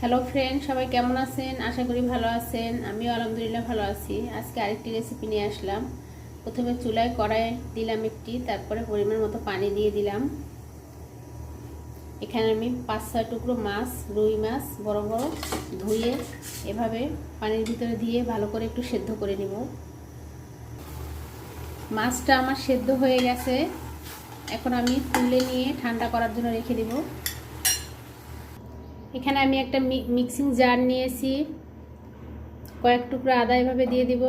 Hello friend সবাই কেমন আছেন? আশা করি ভালো আছেন। আমিও আলহামদুলিল্লাহ ভালো আছি। আজকে আরেকটি রেসিপি নিয়ে আসলাম। প্রথমে চুলায় কড়াই দিলাম একটি, তারপরে পরিমাণ মতো পানি দিয়ে দিলাম। এখানে আমি পাঁচ ছয় টুকরো মাছ, রুই মাছ বড় বড় ধুয়ে এভাবে পানির ভিতরে দিয়ে ভালো করে একটু সেদ্ধ করে নিব। মাছটা আমার সেদ্ধ হয়ে গেছে। এখন আমি তুলে নিয়ে ঠান্ডা করার জন্য রেখে দিব। এখানে আমি একটা মিক্সিং জার নিয়েছি। কয়েক টুকরা আদা এভাবে দিয়ে দিব।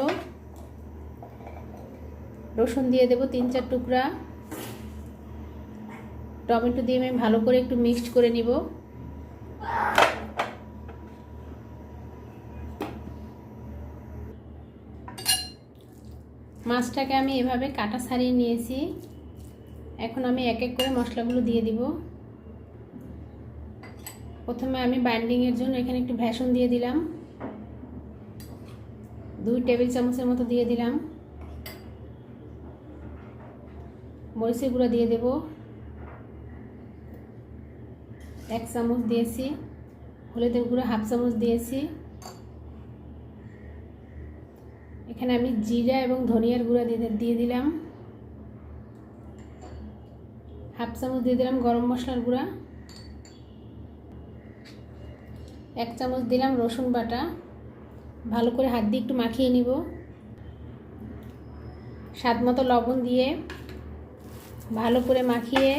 রসুন দিয়ে দেব তিন চার টুকরা। টমেটো দিয়ে আমি ভালো করে একটু মিক্সড করে নিব। মাছটাকে আমি এভাবে কাটা ছাড়িয়ে নিয়েছি। এখন আমি এক এক করে মশলাগুলো দিয়ে দিব। প্রথমে আমি বাইন্ডিংয়ের জন্য এখানে একটু ভ্যাসন দিয়ে দিলাম। দুই টেবিল চামচের মতো দিয়ে দিলাম। মরিচের গুঁড়া দিয়ে দেব। এক চামচ দিয়েছি। হলুদের গুঁড়ো হাফ চামচ দিয়েছি। এখানে আমি জিরা এবং ধনিয়ার গুঁড়া দিয়ে দিয়ে দিলাম। হাফ চামচ দিয়ে দিলাম গরম মশলার গুঁড়া। এক চামচ দিলাম রসুন বাটা। ভালো করে হাত দিয়ে একটু মাখিয়ে নিব। স্বাদ মতো লবণ দিয়ে ভালো করে মাখিয়ে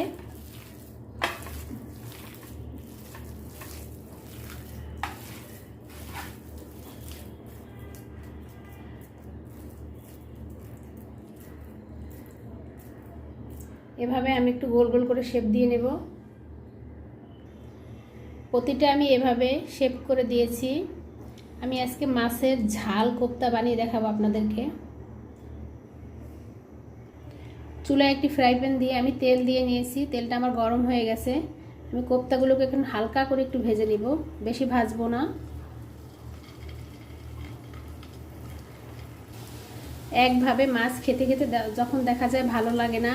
এভাবে আমি একটু গোল গোল করে শেপ দিয়ে নেব। প্রতিটা আমি এভাবে শেপ করে দিয়েছি। আমি আজকে মাছের ঝাল কোপ্তা বানিয়ে দেখাবো আপনাদেরকে। চুলায় একটি ফ্রাই প্যান দিয়ে আমি তেল দিয়ে নিয়েছি। তেলটা আমার গরম হয়ে গেছে। আমি কোপ্তাগুলোকে এখন হালকা করে একটু ভেজে নিব। বেশি ভাজবো না। একভাবে মাছ খেতে খেতে যখন দেখা যায় ভালো লাগে না,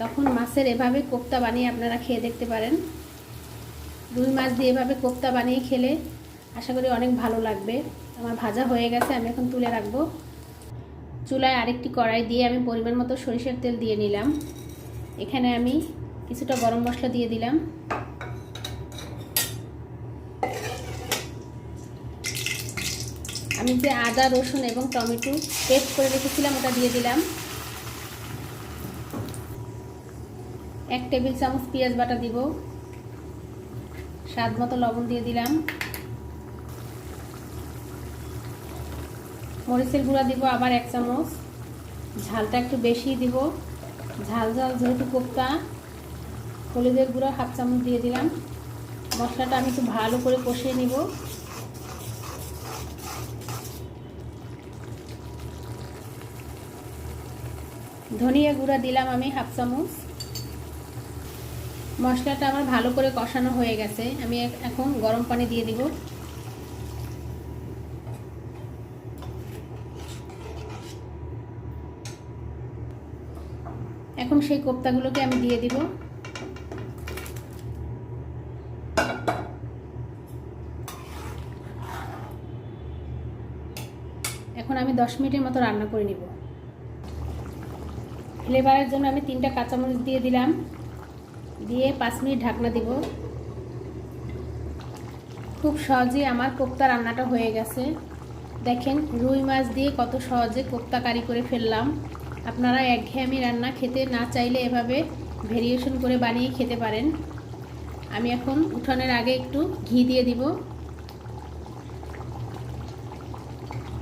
তখন মাছের এভাবে কোপ্তা বানিয়ে আপনারা খেয়ে দেখতে পারেন। রুই মাছ দিয়ে এভাবে কোপ্তা বানিয়ে খেলে আশা করি অনেক ভালো লাগবে। আমার ভাজা হয়ে গেছে, আমি এখন তুলে রাখব। চুলায় আরেকটি কড়াই দিয়ে আমি পরিমাণ মতো সরিষার তেল দিয়ে নিলাম। এখানে আমি কিছুটা গরম মশলা দিয়ে দিলাম। আমি যে আদা, রসুন এবং টমেটো পেস্ট করে রেখেছিলাম, ওটা দিয়ে দিলাম। এক টেবিল চামচ পেঁয়াজ বাটা দিব। স্বাদ মতো লবণ দিয়ে দিলাম। মরিচের গুঁড়া দিব আবার এক চামচ। ঝালটা একটু বেশি দিব। ঝাল ঝাল যেহেতু কোপ্তা, হলুদের গুঁড়া হাফ চামচ দিয়ে দিলাম। মশলাটা আমি একটু ভালো করে কষিয়ে নিব। ধনিয়া গুঁড়া দিলাম আমি হাফ চামচ। মশলাটা আমার ভালো করে কষানো হয়ে গেছে। আমি এখন গরম পানি দিয়ে দিব। এখন সেই কোপ্তাগুলোকে আমি দিয়ে দিব। এখন আমি দশ মিনিটের মতো রান্না করে নিব। ফ্লেভারের জন্য আমি তিনটা কাঁচামরিচ দিয়ে দিলাম। দিয়ে পাঁচ মিনিট ঢাকনা দিব। খুব সহজেই আমার কোপ্তা রান্নাটা হয়ে গেছে। দেখেন রুই মাছ দিয়ে কত সহজে কোপ্তা কারি করে ফেললাম। আপনারা একঘেয়েমি রান্না খেতে না চাইলে এভাবে ভেরিয়েশন করে বানিয়ে খেতে পারেন। আমি এখন উঠানের আগে একটু ঘি দিয়ে দিব।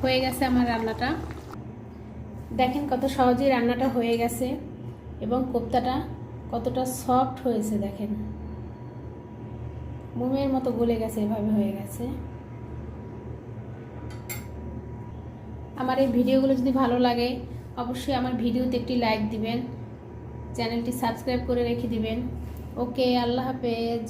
হয়ে গেছে আমার রান্নাটা। দেখেন কত সহজেই রান্নাটা হয়ে গেছে এবং কোপ্তাটা কতটা সফট হয়েছে দেখেন। মোমের মতো গলে গেছে, এভাবে হয়ে গেছে। আমার এই ভিডিওগুলো যদি ভালো লাগে, অবশ্যই আমার ভিডিওতে একটি লাইক দিবেন, চ্যানেলটি সাবস্ক্রাইব করে রেখে দিবেন। ওকে, আল্লাহ হাফেজ।